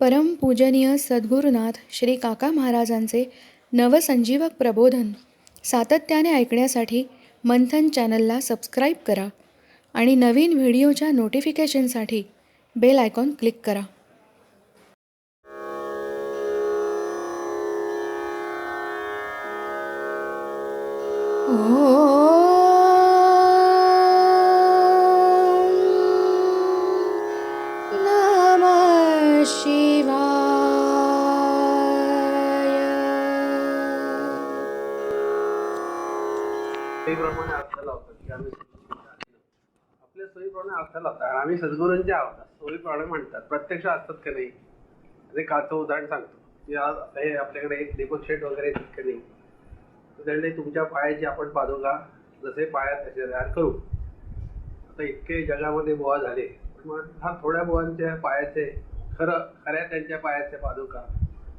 परमपूजनीय सद्गुरुनाथ श्री काका महाराजांचे नवसंजीवक प्रबोधन सातत्याने ऐकण्यासाठी मंथन चॅनलला सबस्क्राईब करा आणि नवीन व्हिडिओच्या नोटिफिकेशनसाठी बेल आयकॉन क्लिक करा. नमः शिवाय सोयीप्रमाणे अर्थ लावतात की आम्ही आपल्या सोयीप्रमाणे अर्थ लावतात आम्ही सद्गुरूंचे आहोत. सोयीप्रमाणे म्हणतात. प्रत्यक्ष असतात का नाही? ते काचं उदाहरण सांगतो. की आज हे आपल्याकडे एक दीपक शेट वगैरे आहेत का नाही? तर तुमच्या पायाची आपण पादुका जसे पायात तसे तयार करू. आता इतके जगामध्ये बुवा झाले. पण हा थोड्या बुवांच्या पायाचे खरं खऱ्या त्यांच्या पायाचे पादुका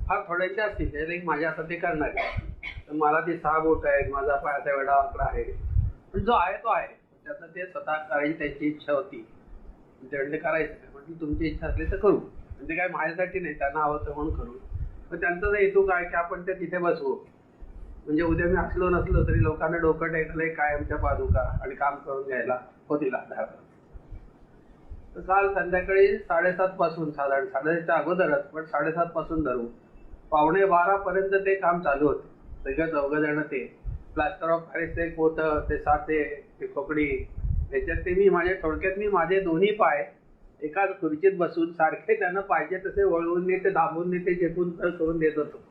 हा थोड्यांच्या असतील. त्याला एक माझ्या असं ते करणार. आहे. तर मला ती सहा बोट आहेत माझा पायाचा वेडा आकडा आहे. पण जो आहे तो आहे. त्याचं ते स्वतः करायची त्यांची इच्छा होती. ते म्हणले करायचं काय म्हटलं तुमची इच्छा असली तर करू. म्हणजे काय माझ्यासाठी नाही त्यांना हवं तर म्हणून करू. पण त्यांचा हेतू काय की आपण ते तिथे बसवू. म्हणजे उद्या मी असलो नसलो तरी लोकांना डोकं टेकलंय कायमच्या पादुका आणि काम करून घ्यायला होतील तर काल संध्याकाळी साडेसात पासून साधारण साडेसातच्या अगोदरच पण साडेसात पासून धरू. पावणे बारा पर्यंत ते काम चालू होते. सगळं चौघ जण ते. प्लास्टर ऑफ पॅरिस ते पोतं ते साचे ते खोकडी त्याच्यात ते मी माझ्या थोडक्यात मी माझे दोन्ही पाय एका खुर्चीत बसून सारखे त्यांना पाहिजे तसे वळवून ने ते दाबून ने ते झेपून करून देत होतो.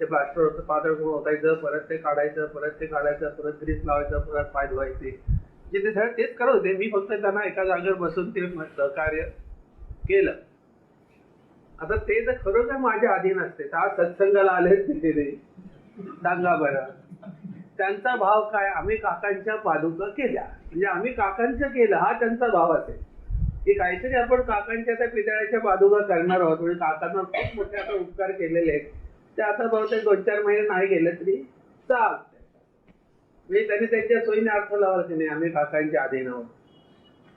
ते प्लास्टर होतं पातळ करून ओतायचं परत ते काढायचं परत ते काढायचं परत ग्रीस लावायचं परत पाय धुवायचे. जे ते सगळं तेच करत होते. मी फक्त त्यांना एका जागेवर बसून ते सहकार्य केलं. आता ते जर खरोखर माझ्या अधीन असते. तर आज सत्संगाला आलेच तिथे सांगा बरं. त्यांचा भाव काय? आम्ही काकांच्या पादुका केल्या. म्हणजे आम्ही काकांचं केलं हा त्यांचा भाव असेल. की काहीतरी आपण काकांच्या त्या पितळ्याच्या पादुका करणार आहोत. म्हणजे काकांना खूप मोठे आता उपकार केलेले आहेत. ते आता बहुतेक दोन चार महिने नाही गेले तरी चालतंय. म्हणजे त्यांनी त्यांच्या सोयीने अर्थ लावला की नाही आम्ही काकांच्या अधीन आहोत.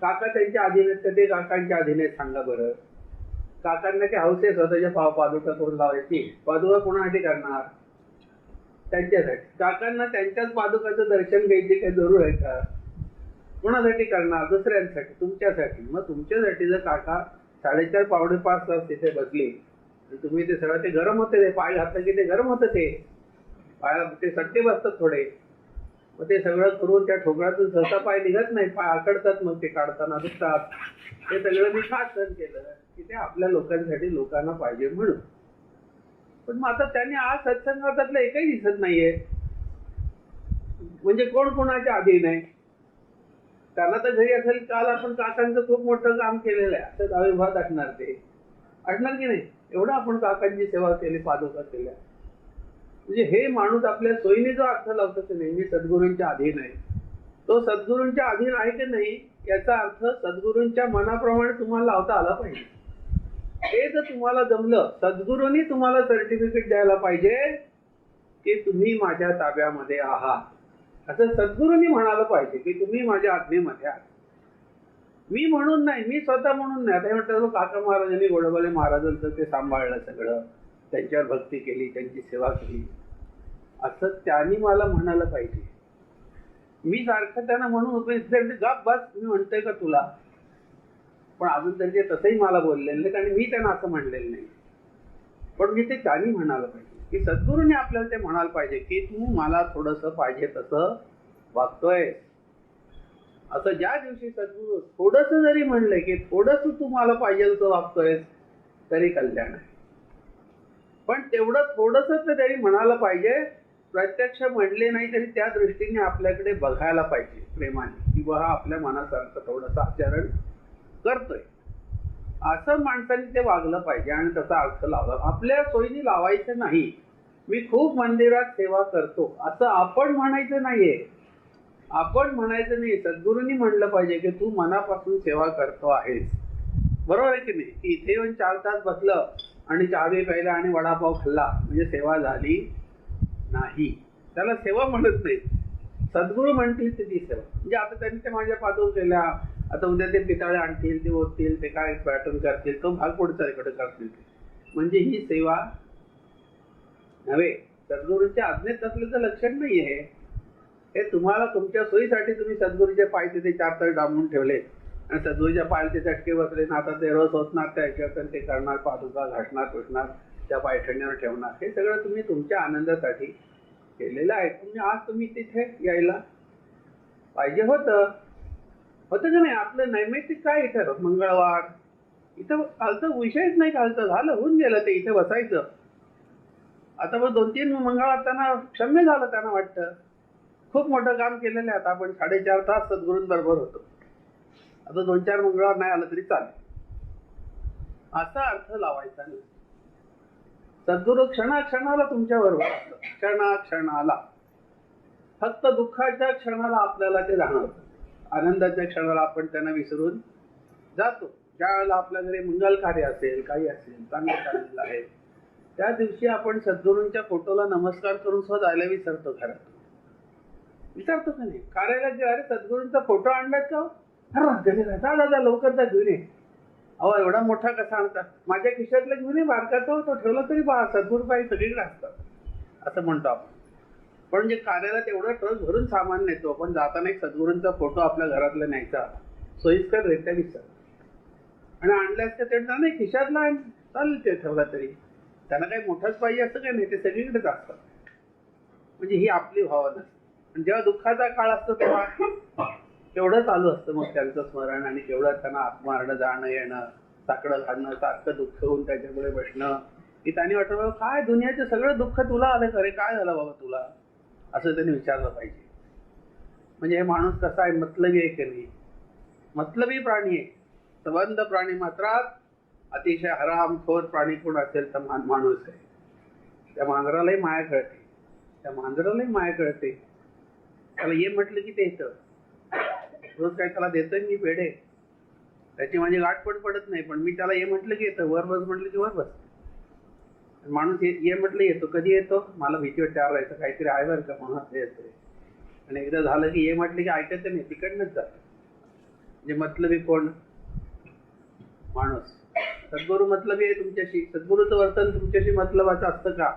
काका त्यांच्या अधीन आहेत तर ते काकांच्या अधीन आहेत सांगा बरं. काकांना काही हौसेस स्वतःच्या पाव पादुका करून लावायची? पादुका कोणासाठी करणार? त्यांच्यासाठी. काकांना त्यांच्याच पादुकाचं दर्शन घ्यायची काही जरूर आहे का? कोणासाठी करणार? दुसऱ्यांसाठी तुमच्यासाठी. मग तुमच्यासाठी जर काका साडेचार पावणे पाच तास तिथे बसले आणि तुम्ही ते सगळं ते गरम होते ते पाय घातलं की ते गरम होतं ते. पाया ते सट्टे बसतात थोडे. मग ते सगळं करून त्या ठोकळ्यातून सहसा पाय निघत नाही पाय आकडतात मग ते काढताना दुखतात. हे सगळं मी खास सहन केलं की ते आपल्या लोकांसाठी लोकांना पाहिजे म्हणून. पण मग आता त्यांनी आज सत्संगातलं एकही दिसत नाहीये. म्हणजे कोण कोणाच्या अधीन आहे त्यांना तर घरी असेल काल आपण काकांचं खूप मोठं काम केलेलं आहे. असं दहावीभात असणार ते. असणार की नाही? एवढं आपण काकांची सेवा केली पादुका केल्या. म्हणजे हे माणूस आपल्या सोयीने जो अर्थ लावतो की नाही मी सद्गुरूंच्या अधीन आहे तो सद्गुरूंच्या अधीन आहे की नाही याचा अर्थ सद्गुरूंच्या मनाप्रमाणे तुम्हाला लावता आला पाहिजे. हे जर तुम्हाला जमलं सद्गुरूंनी तुम्हाला सर्टिफिकेट द्यायला पाहिजे की तुम्ही माझ्या ताब्यामध्ये आहात. असं सद्गुरूंनी म्हणायला पाहिजे की तुम्ही माझ्या आज्ञेमध्ये आहात. मी म्हणून नाही मी स्वतः म्हणून नाही. आता म्हणतात काका महाराजांनी गोडबले महाराजांचं ते सांभाळलं सगळं. त्यांच्यावर भक्ती केली त्यांची सेवा केली. असं त्यांनी मला म्हणायला पाहिजे. मी सारखं त्यांना म्हणून गप बस मी म्हणतोय का तुला? पण अजून त्यांचे तसंही मला बोलले नाहीत आणि मी त्यांना असं म्हणलेलं नाही. पण मी ते त्यांनी म्हणायला पाहिजे. की सद्गुरूने आपल्याला ते म्हणायला पाहिजे की तू मला थोडंसं पाहिजे तसं वागतोय. असं ज्या दिवशी सद्गुरू थोडस जरी म्हणलंय की थोडस तू मला पाहिजे तसं वागतोय तरी कल्याण आहे. पण तेवढं थोडस तर तरी म्हणायला पाहिजे प्रत्यक्ष म्हणले नाही तरी त्या दृष्टीने आपल्याकडे बघायला पाहिजे प्रेमाने. की आपल्या मनासारखं थोडंसं आचरण करतोय. असं माणसाने ते वागलं पाहिजे आणि त्याचा अर्थ लावला. आपल्या सोयीने लावायचं नाही. मी खूप मंदिरात सेवा करतो. असं आपण म्हणायचं नाहीये. आपण म्हणायचं नाही. सद्गुरूंनी म्हणलं पाहिजे की तू मनापासून सेवा करतो आहेस. बरोबर आहे की नाही? की इथे येऊन चार तास बसलं आणि चहावी प्यायला आणि वडापाव खाल्ला म्हणजे सेवा झाली नाही. त्याला सेवा म्हणत नाही सद्गुरू म्हणतील तिची ती सेवा. म्हणजे आता त्यांनी ते माझ्या पादून केल्या. आता उद्या ते पिकाळे आणतील ते ओततील ते काय पॅटर्न करतील तो भाग पुढचा इकडे करतील. म्हणजे ही सेवा नव्हे. सद्गुरूच्या आज्ञेत असल्याचं लक्षण नाही आहे हे तुम्हाला तुमच्या सोयीसाठी तुम्ही सद्गुरूचे पाय तिथे चार तर डांबून ठेवले. आणि सद्गुरूच्या पायाला ते चटके बसले ना आता ते रस होतणार त्या ह्याच्यात ते करणार पादुका घासणार पुसणार त्या पायठणीवर ठेवणार. हे सगळं तुम्ही तुमच्या आनंदासाठी केलेलं आहे. म्हणजे आज तुम्ही तिथे यायला पाहिजे होतं. होतं का नाही? आपलं नैमित्तिक काय इथं? मंगळवार. इथं कालचं विषयच नाही कालचं झालं होऊन गेलं ते इथं बसायचं. आता मग दोन तीन मंगळवार त्यांना क्षम्य झालं त्यांना वाटतं. खूप मोठं काम केलेलं आहे आता आपण साडेचार तास सद्गुरूंबरोबर होतो. आता दोन चार मंगळवार नाही आलं तरी चालेल. असा अर्थ लावायचा नाही. सद्गुरू क्षणाक्षणाला तुमच्या बरोबर असतं क्षणाक्षणाला. फक्त दुःखाच्या क्षणाला आपल्याला ते जाणवतं आनंदाच्या क्षणाला आपण त्यांना विसरून जातो. ज्या वेळेला आपल्या घरी मंगल कार्य असेल काही असेल चांगलं चाललेलं आहे त्या दिवशी आपण सद्गुरूंच्या फोटोला नमस्कार करून सुद्धा जायला विसरतो घरात विचारतो का नाही? कार्याला जे अरे सद्गुरूंचा फोटो आणलात का हो? घरी जा दादा लवकर जा घेऊन ये. अहो एवढा मोठा कसा आणता? माझ्या खिशातला घेऊन ये बारकाचा तो तो ठेवला तरी बा सद्गुरू काही सगळीकडे असतात. असं म्हणतो आपण. पण जे कार्याला तेवढं ट्रक भरून सामान नेतो पण जाताना एक सद्गुरूंचा फोटो आपल्या घरातला न्यायचा. सोयीस्कर रित्या विसर आणि आणल्यास का त्यांना नाही खिशातला आण, चालेल ते ठेवला तरी. त्यांना काही मोठाच पाहिजे असं काही नाही ते सगळीकडेच असतात. म्हणजे ही आपली भावना. आणि जेव्हा दुःखाचा काळ असतो तेव्हा केवढं चालू असतं मग त्यांचं स्मरण आणि केवढं त्यांना आत्मारणं जाणं येणं साकडं घालणं सारखं दुःख होऊन त्याच्यापुढे बसणं. की त्यांनी वाटलं काय दुनियाचं सगळं दुःख तुला आलं खरे? काय झालं बाबा तुला? असं त्यांनी विचारलं पाहिजे. म्हणजे हे माणूस कसा आहे मतलबी आहे की नाही? मतलबी प्राणी आहे. संबंध प्राणी मात्रात अतिशय हरामखोर प्राणी कोण असेल तर मान माणूस आहे. त्या मांजरालाही माया कळते. त्या मांजरालाही माया कळते. त्याला ये म्हटलं की ते येतं. रोज काय त्याला देतोय मी पेढे त्याची माझी गाठ पण पडत नाही पण मी त्याला हे म्हटलं की येतं. वर बस म्हटलं की वर बस. माणूस ये ये म्हटलं येतो कधी येतो? मला भीती वाटते राहायचं काहीतरी आहे बरं का म्हणून येतो आणि एकदा झालं की ये म्हटलं की ऐकत नाही तिकडनंच जात. म्हणजे मतलबी कोण? माणूस. सद्गुरू मतलबी आहे तुमच्याशी. सद्गुरूचं वर्तन तुमच्याशी मतलबाचं असतं का?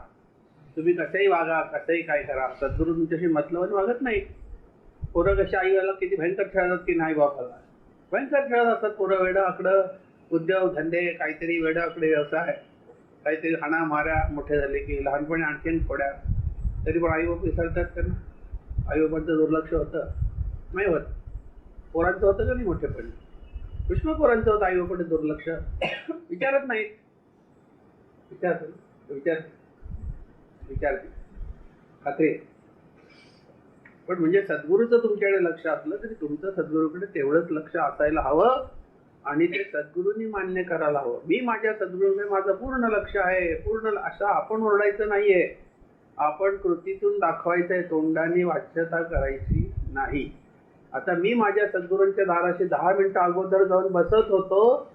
तुम्ही कसंही वागा कसंही काय करा. सद्गुरू तुमच्याशी मतलबाने वागत नाही. पोरं कशी आईवाला किती भयंकर खेळतात की नाही बापाला भयंकर खेळत असतात पोरं वेडं आकडं उद्योग धंदे काहीतरी वेडं आकडे व्यवसाय काहीतरी हाणा माऱ्या मोठे झाले की लहानपणी आणखीन फोड्या तरी पण आई बाप विसरतात त्यांना. आई बाबांचं दुर्लक्ष होतं. नाही होत. पोरांचं होतं का नाही मोठेपणी? विष्णु पोरांचं होतं आई बाबांचं दुर्लक्ष. विचारत नाही विचारतो. विचार विचार विचारते. खात्री पण म्हणजे सद्गुरूचं तुमच्याकडे लक्ष असलं तरी तुमचं सद्गुरूकडे तेवढंच लक्ष असायला हवं. आणि ते सद्गुरूंनी मान्य करायला हवं. मी माझ्या सद्गुरूकडे माझं पूर्ण लक्ष आहे पूर्ण असं आपण ओरडायचं नाहीये. आपण कृतीतून दाखवायचंय तोंडाने वाच्यता करायची नाही. आता मी माझ्या सद्गुरूंच्या दाराशी दहा मिनिटं अगोदर जाऊन बसत होतो.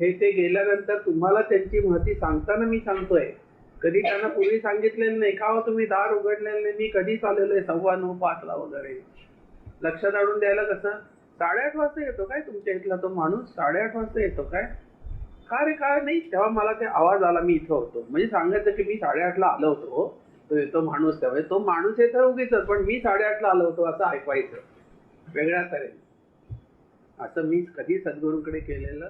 हे ते गेल्यानंतर तुम्हाला त्यांची महती सांगताना मी सांगतोय. कधी त्यांना पूर्वी सांगितलेलं नाही का हो तुम्ही दार उघडलेलं नाही? मी कधी चाललेलो आहे? सव्वा नऊ पाचला वगैरे. लक्षात आणून द्यायला कसं? साडेआठ वाजता येतो काय तुमच्या इथला तो माणूस? साडेआठ वाजता येतो काय? का रे काय नाही? तेव्हा मला ते आवाज आला मी इथं होतो. म्हणजे सांगायचं की मी साडेआठला आलो होतो. तो येतो माणूस तेव्हा. तो माणूस येतो उगीच पण मी साडेआठला आलो होतो असं ऐकवायचं. वेगळ्या तऱ्हेने. असं मी कधी सद्गुरूंकडे केलेलं